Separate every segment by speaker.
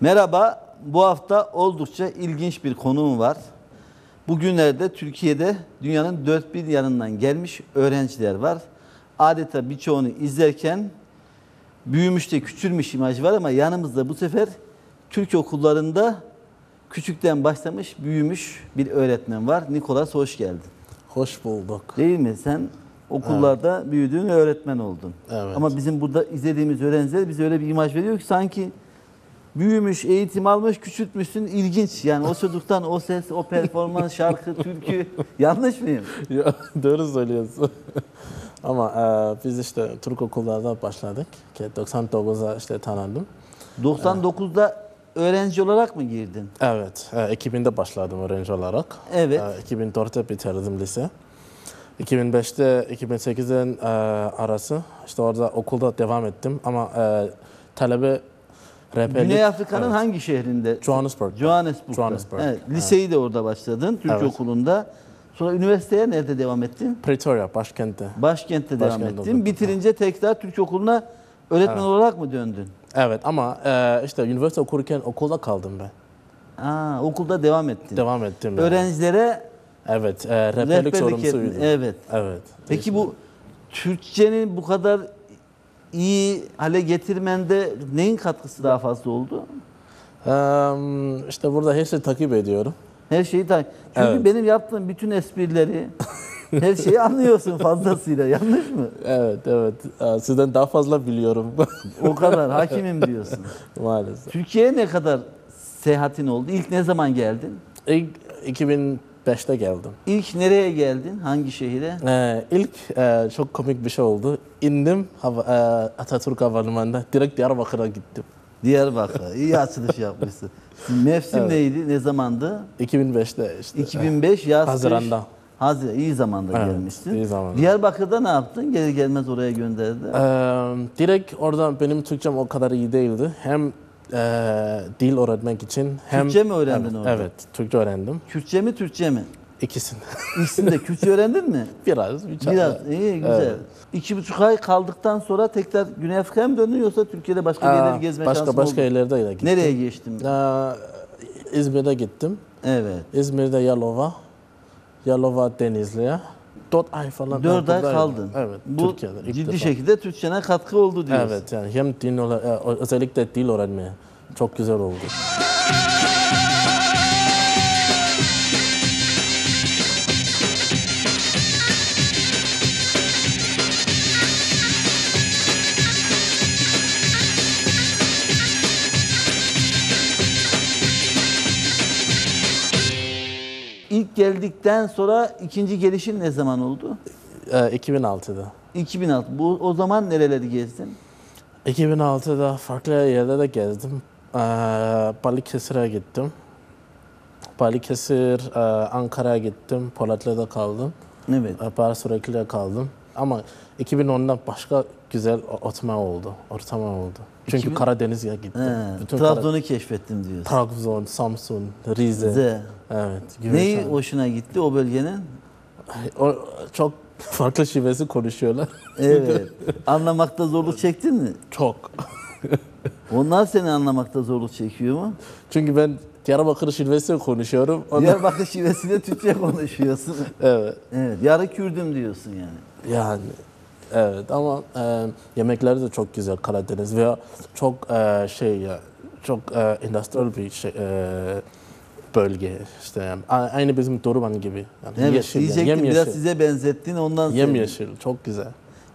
Speaker 1: Merhaba, bu hafta oldukça ilginç bir konuğum var. Bugünlerde Türkiye'de dünyanın dört bir yanından gelmiş öğrenciler var. Adeta birçoğunu izlerken büyümüş de küçülmüş imaj var ama yanımızda bu sefer Türk okullarında küçükten başlamış, büyümüş bir öğretmen var. Nikolas hoş geldin.
Speaker 2: Hoş bulduk.
Speaker 1: Değil mi? Sen okullarda büyüdün ve öğretmen oldun.
Speaker 2: Evet.
Speaker 1: Ama bizim burada izlediğimiz öğrenciler bize öyle bir imaj veriyor ki sanki büyümüş, eğitim almış, küçültmüşsün. ilginç. Yani o çocuktan o ses, o performans, şarkı, türkü. Yanlış mıyım?
Speaker 2: Ya, doğru söylüyorsun. Ama e, biz işte Türk okullarda başladık. Ki 99'da işte tanıdım.
Speaker 1: 99'da öğrenci olarak mı girdin?
Speaker 2: Evet, e, 2000'de başladım öğrenci olarak.
Speaker 1: Evet.
Speaker 2: E, 2004'te bitirdim lise. 2005'te 2008'den e, arası işte orada okulda devam ettim ama e, talebe rehberlik...
Speaker 1: Güney Afrika'nın
Speaker 2: Evet.
Speaker 1: hangi şehrinde?
Speaker 2: Johannesburg.
Speaker 1: Johannesburg'da.
Speaker 2: Johannesburg.
Speaker 1: Evet, liseyi de orada başladın, Türk
Speaker 2: Evet.
Speaker 1: okulunda. Sonra üniversiteye nerede devam ettin?
Speaker 2: Pretoria, başkentte.
Speaker 1: Başkent'te devam
Speaker 2: Başkentte
Speaker 1: ettin.
Speaker 2: okudum.
Speaker 1: Bitirince tekrar Türk okuluna öğretmen olarak mı döndün?
Speaker 2: Evet ama e, işte üniversite okurken okulda kaldım ben.
Speaker 1: Aa, okulda devam ettin.
Speaker 2: Devam ettim. yani.
Speaker 1: Öğrencilere
Speaker 2: Evet, e, rehberlik,
Speaker 1: rehberlik
Speaker 2: sorumlusuydum.
Speaker 1: Evet.
Speaker 2: Evet.
Speaker 1: Peki bu Türkçenin bu kadar iyi hale getirmende neyin katkısı daha fazla oldu?
Speaker 2: Eee, işte burada her şeyi takip ediyorum.
Speaker 1: Her şeyi tak. Çünkü
Speaker 2: Evet.
Speaker 1: benim yaptığım bütün esprileri, her şeyi anlıyorsun fazlasıyla. Yanlış mı?
Speaker 2: Evet, evet. Sizden daha fazla biliyorum
Speaker 1: O kadar hakimim diyorsun.
Speaker 2: maalesef.
Speaker 1: Türkiye'ye ne kadar seyahatin oldu? İlk ne zaman geldin?
Speaker 2: İlk 2005'te geldim.
Speaker 1: İlk nereye geldin? Hangi şehire?
Speaker 2: Eee ilk eee, çok komik bir şey oldu. İndim hava, eee, Atatürk Havalimanı'nda direkt Diyarbakır'a gittim.
Speaker 1: Diyarbakır. İyi açılış yapmışsın. Mevsim
Speaker 2: Evet.
Speaker 1: neydi? Ne zamandı?
Speaker 2: 2005'te işte.
Speaker 1: 2005 yaz.
Speaker 2: Haziran'da.
Speaker 1: Haziran. iyi zamanda
Speaker 2: Evet,
Speaker 1: gelmişsin.
Speaker 2: iyi zamanda.
Speaker 1: Diyarbakır'da ne yaptın? Gelir gelmez oraya gönderdi.
Speaker 2: Eee, direkt orada benim Türkçem o kadar iyi değildi. Hem eee, dil öğretmek için hem...
Speaker 1: Türkçe mi öğrendin
Speaker 2: evet,
Speaker 1: orada?
Speaker 2: Evet, Türkçe öğrendim.
Speaker 1: Kürtçe mi Türkçe mi?
Speaker 2: İkisini.
Speaker 1: İkisini de Kürtçe öğrendin mi?
Speaker 2: Biraz. Bir
Speaker 1: Biraz. iyi güzel.
Speaker 2: Evet.
Speaker 1: İki buçuk ay kaldıktan sonra tekrar Güney Afrika'ya mı döndün yoksa Türkiye'de başka
Speaker 2: Aa,
Speaker 1: yerleri gezme
Speaker 2: başka
Speaker 1: şansın
Speaker 2: başka
Speaker 1: oldu?
Speaker 2: yerlerde de gittim.
Speaker 1: Nereye geçtin?
Speaker 2: Eee, İzmir'de gittim.
Speaker 1: Evet.
Speaker 2: İzmir'de Yalova. Yalova Denizli'ye. 4 ay falan.
Speaker 1: Dört
Speaker 2: ben
Speaker 1: ay
Speaker 2: buradaydım.
Speaker 1: kaldın.
Speaker 2: Evet.
Speaker 1: Bu
Speaker 2: Türkiye'de ilk
Speaker 1: ciddi
Speaker 2: defa.
Speaker 1: şekilde Türkçene katkı oldu diyorsun.
Speaker 2: Evet yani hem ola- e, özellikle dil öğrenmeye çok güzel oldu.
Speaker 1: Geldikten sonra ikinci gelişin ne zaman oldu?
Speaker 2: Ee, 2006'da.
Speaker 1: 2006. Bu o zaman nereleri gezdin?
Speaker 2: 2006'da farklı yerlerde gezdim. Ee, Balıkesir'e gittim. Balıkesir, e, Ankara'ya gittim. Polatlı'da kaldım.
Speaker 1: Evet.
Speaker 2: E, Paris sürekli kaldım. Ama 2010'da başka güzel o- ortam oldu. Ortam oldu. Çünkü
Speaker 1: 2000
Speaker 2: Karadeniz'e gittim.
Speaker 1: He,
Speaker 2: Bütün Kara-
Speaker 1: Trabzon'u keşfettim diyorsun.
Speaker 2: Trabzon, Samsun, Rize.
Speaker 1: Rize.
Speaker 2: Evet.
Speaker 1: Neyi
Speaker 2: Gümüşhane.
Speaker 1: hoşuna gitti o bölgenin?
Speaker 2: O, çok farklı şivesi konuşuyorlar.
Speaker 1: Evet. Anlamakta zorluk çektin mi?
Speaker 2: çok.
Speaker 1: Onlar seni anlamakta zorluk çekiyor mu?
Speaker 2: Çünkü ben Diyarbakır şivesi konuşuyorum. Onlar-
Speaker 1: Diyarbakır şivesiyle Türkçe konuşuyorsun.
Speaker 2: Evet.
Speaker 1: Evet. Yarı Kürdüm diyorsun yani.
Speaker 2: Yani evet ama e, yemekleri de çok güzel Karadeniz veya çok e, şey ya çok e, endüstriyel bir şey, e, bölge işte yani. A- aynı bizim Dorman gibi. Yani
Speaker 1: Evet.
Speaker 2: yeşil, yani,
Speaker 1: diyecektim biraz
Speaker 2: yemyeşil.
Speaker 1: size benzettin ondan sonra.
Speaker 2: Yemyeşil çok güzel.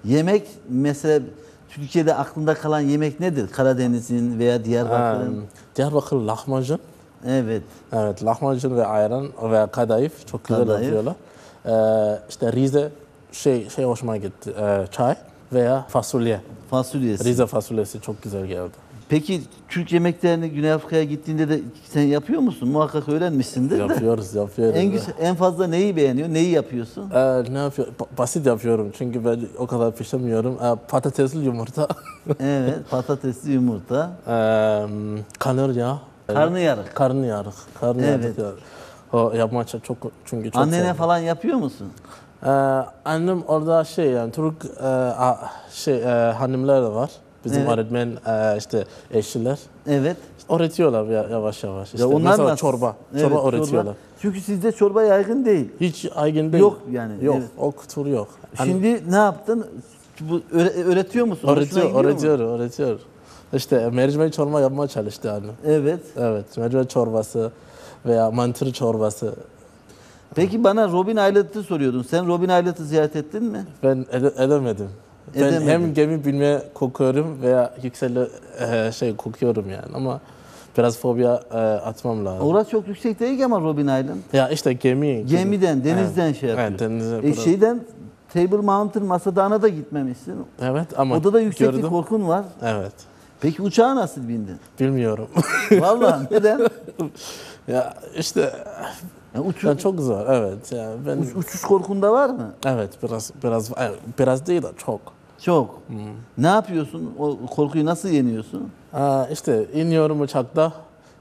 Speaker 1: Yemek mesela Türkiye'de aklında kalan yemek nedir? Karadeniz'in veya Diyarbakır'ın?
Speaker 2: Um, Diyarbakır lahmacun.
Speaker 1: Evet.
Speaker 2: Evet lahmacun ve ayran ve kadayıf çok güzel
Speaker 1: Kadayıf.
Speaker 2: yapıyorlar. E, işte Rize şey şey hoşuma gitti. E, çay veya fasulye.
Speaker 1: Fasulyesi.
Speaker 2: Rize fasulyesi çok güzel geldi.
Speaker 1: Peki Türk yemeklerini Güney Afrika'ya gittiğinde de sen yapıyor musun? Muhakkak öğrenmişsindir de.
Speaker 2: yapıyoruz, yapıyoruz.
Speaker 1: En güzel, en fazla neyi beğeniyor? Neyi yapıyorsun?
Speaker 2: Ee, ne yapıyor? Ba- Basit yapıyorum çünkü ben o kadar pişirmiyorum. Ee, patatesli yumurta,
Speaker 1: evet, patatesli yumurta,
Speaker 2: ee, kanarya,
Speaker 1: karnıyarık.
Speaker 2: karnıyarık, karnıyarık.
Speaker 1: Evet.
Speaker 2: O yapmak çok çünkü çok
Speaker 1: Annene
Speaker 2: seviyorum.
Speaker 1: falan yapıyor musun?
Speaker 2: Ee, annem orada şey yani Türk e, şey e, hanımlar da var. Bizim
Speaker 1: Evet.
Speaker 2: öğretmen e, işte eşler
Speaker 1: Evet.
Speaker 2: öğretiyorlar ya- yavaş yavaş. İşte
Speaker 1: Ya onlar
Speaker 2: mesela
Speaker 1: nasıl?
Speaker 2: çorba,
Speaker 1: Evet,
Speaker 2: çorba öğretiyorlar.
Speaker 1: Çünkü sizde çorba yaygın değil.
Speaker 2: Hiç aygın değil.
Speaker 1: Yok yani,
Speaker 2: Yok,
Speaker 1: evet.
Speaker 2: o kültür yok. Hani
Speaker 1: Şimdi ne yaptın? Bu öğre- öğretiyor musun?
Speaker 2: Öğretiyor,
Speaker 1: gidiyor mu?
Speaker 2: öğretiyor, öğretiyor. İşte mercimek çorba yapmaya çalıştı yani.
Speaker 1: Evet.
Speaker 2: Evet, mercimek çorbası veya mantır çorbası.
Speaker 1: Peki bana Robin Island'ı soruyordun. Sen Robin Island'ı ziyaret ettin mi?
Speaker 2: Ben ede- edemedim. Ben
Speaker 1: Edemedin.
Speaker 2: hem gemi bilmeye kokuyorum veya yükseli e, şey kokuyorum yani ama biraz fobia e, atmam lazım.
Speaker 1: Orası çok yüksek değil ki ama Robin Island.
Speaker 2: Ya işte gemi.
Speaker 1: Gemiden, denizden
Speaker 2: Evet.
Speaker 1: şey yapıyor.
Speaker 2: Evet, denize.
Speaker 1: E
Speaker 2: biraz-
Speaker 1: şeyden Table Mountain Masa Dağı'na da gitmemişsin.
Speaker 2: evet ama
Speaker 1: Orada da yükseklik
Speaker 2: gördüm.
Speaker 1: korkun var.
Speaker 2: Evet.
Speaker 1: Peki uçağa nasıl bindin?
Speaker 2: Bilmiyorum.
Speaker 1: Vallahi neden?
Speaker 2: ya işte
Speaker 1: Ya uçuş,
Speaker 2: ya çok zor. Evet. Yani ben
Speaker 1: uç- uçuş korkun da var mı?
Speaker 2: evet biraz biraz biraz değil de çok.
Speaker 1: Çok.
Speaker 2: Hmm.
Speaker 1: Ne yapıyorsun? O korkuyu nasıl yeniyorsun?
Speaker 2: Aa, işte iniyorum uçakta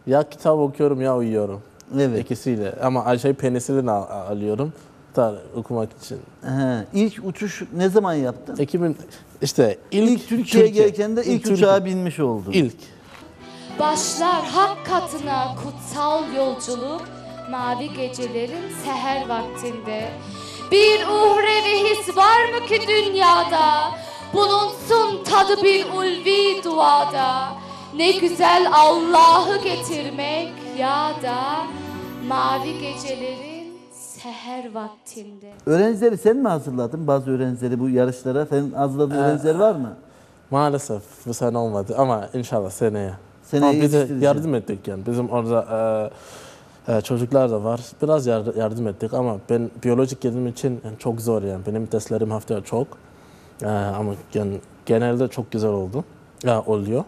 Speaker 2: ya kitap okuyorum ya uyuyorum.
Speaker 1: Evet.
Speaker 2: İkisiyle. Ama acayip penisilin al- alıyorum da okumak için.
Speaker 1: He. İlk uçuş ne zaman yaptın?
Speaker 2: 2000 işte ilk,
Speaker 1: İlk, Türkiye'ye
Speaker 2: Türkiye-
Speaker 1: gelirken de ilk,
Speaker 2: Türkiye-
Speaker 1: uçağa binmiş oldun.
Speaker 2: İlk.
Speaker 3: Başlar hak katına kutsal yolculuk mavi gecelerin seher vaktinde. Bir uhrevi his var mı ki dünyada? Bulunsun tadı bir ulvi duada. Ne güzel Allah'ı getirmek ya da mavi gecelerin seher vaktinde.
Speaker 1: Öğrencileri sen mi hazırladın? Bazı öğrencileri bu yarışlara. Senin hazırladığın
Speaker 2: Ee,
Speaker 1: öğrenciler var mı?
Speaker 2: Maalesef bu sene olmadı ama inşallah seneye.
Speaker 1: Seneye
Speaker 2: Ama bize
Speaker 1: yetiştireceğim.
Speaker 2: yardım ettik yani. Bizim orada e, e, çocuklar da var. Biraz yar- yardım ettik ama ben biyolojik girdiğim için yani çok zor yani. Benim derslerim haftaya çok. E, ama yani genelde çok güzel oldu. Ya, oluyor.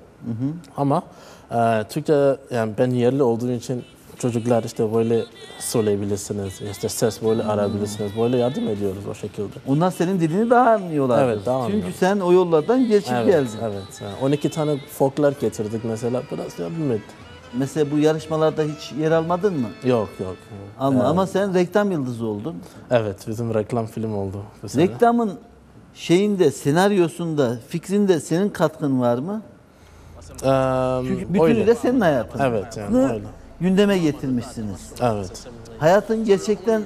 Speaker 2: Ama e, Türkçe yani ben yerli olduğum için çocuklar işte böyle söyleyebilirsiniz. işte ses böyle arayabilirsiniz. Böyle yardım ediyoruz o şekilde.
Speaker 1: Onlar senin dilini daha anlıyorlar.
Speaker 2: Evet, daha
Speaker 1: Çünkü
Speaker 2: anlıyor.
Speaker 1: sen o yollardan geçip
Speaker 2: Evet,
Speaker 1: geldin.
Speaker 2: evet. Yani 12 tane folklar getirdik mesela. Biraz yardım et.
Speaker 1: Mesela bu yarışmalarda hiç yer almadın mı?
Speaker 2: Yok yok.
Speaker 1: Alma.
Speaker 2: Evet.
Speaker 1: Ama sen reklam yıldızı oldun.
Speaker 2: Evet bizim reklam film oldu.
Speaker 1: Reklamın şeyinde, senaryosunda, fikrinde senin katkın var mı?
Speaker 2: Eee,
Speaker 1: Çünkü bütünü
Speaker 2: öyle.
Speaker 1: de senin hayatın.
Speaker 2: Evet yani öyle.
Speaker 1: Gündeme getirmişsiniz.
Speaker 2: Evet.
Speaker 1: Hayatın gerçekten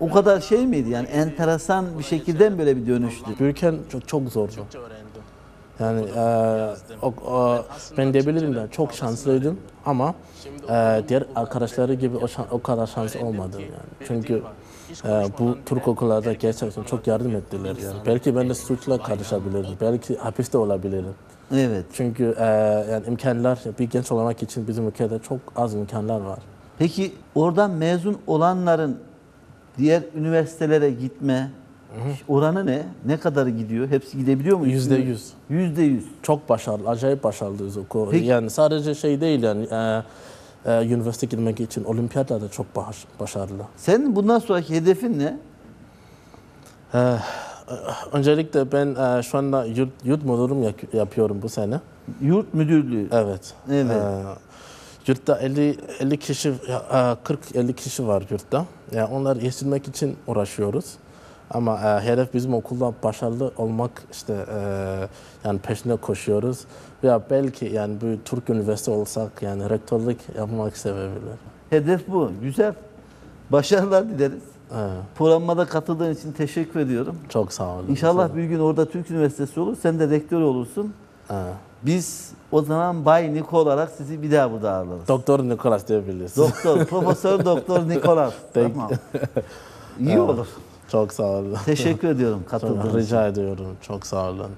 Speaker 1: o kadar şey miydi yani enteresan bir şekilde mi böyle bir dönüştü?
Speaker 2: Büyürken çok çok zordu. Yani eee, o, o, ben diyebilirim de çok şanslıydım ama eee, diğer arkadaşları gibi o, şan- o kadar şans olmadı yani. Çünkü eee, bu Türk okullarda gerçekten çok yardım ettiler yani. Belki ben de suçla karışabilirdim. Belki hapiste olabilirim.
Speaker 1: Evet.
Speaker 2: Çünkü eee, yani imkanlar bir genç olmak için bizim ülkede çok az imkanlar var.
Speaker 1: Peki oradan mezun olanların diğer üniversitelere gitme oranı ne? Ne kadar gidiyor? Hepsi gidebiliyor mu?
Speaker 2: Yüzde yüz.
Speaker 1: Yüzde yüz.
Speaker 2: Çok başarılı, acayip başarılı okul.
Speaker 1: Peki-
Speaker 2: Yani sadece şey değil yani e, e, üniversite gitmek için olimpiyatlarda da çok baş, başarılı.
Speaker 1: Senin bundan sonraki hedefin ne?
Speaker 2: E, öncelikle ben e, şu anda yurt, yurt müdürüm yak- yapıyorum bu sene.
Speaker 1: Yurt müdürlüğü.
Speaker 2: Evet.
Speaker 1: Evet.
Speaker 2: E, yurtta 50 50 kişi e, 40 50 kişi var yurtta. Yani onları yetiştirmek için uğraşıyoruz. Ama e, hedef bizim okulda başarılı olmak işte e, yani peşinde koşuyoruz. Veya belki yani bir Türk üniversite olsak yani rektörlük yapmak sevebilir.
Speaker 1: Hedef bu. Güzel. Başarılar dileriz.
Speaker 2: Evet,
Speaker 1: Programıma da katıldığın için teşekkür ediyorum.
Speaker 2: çok sağ olun.
Speaker 1: İnşallah bir gün orada Türk Üniversitesi olur. Sen de rektör olursun.
Speaker 2: Evet.
Speaker 1: Biz o zaman Bay Niko olarak sizi bir daha burada ağırlarız.
Speaker 2: Doktor Nikolas diyebiliriz.
Speaker 1: Doktor, Profesör Doktor Nikolas. Tamam. İyi olur.
Speaker 2: Çok sağ olun.
Speaker 1: Teşekkür ediyorum katıldığınız için.
Speaker 2: rica ediyorum. Çok sağ olun.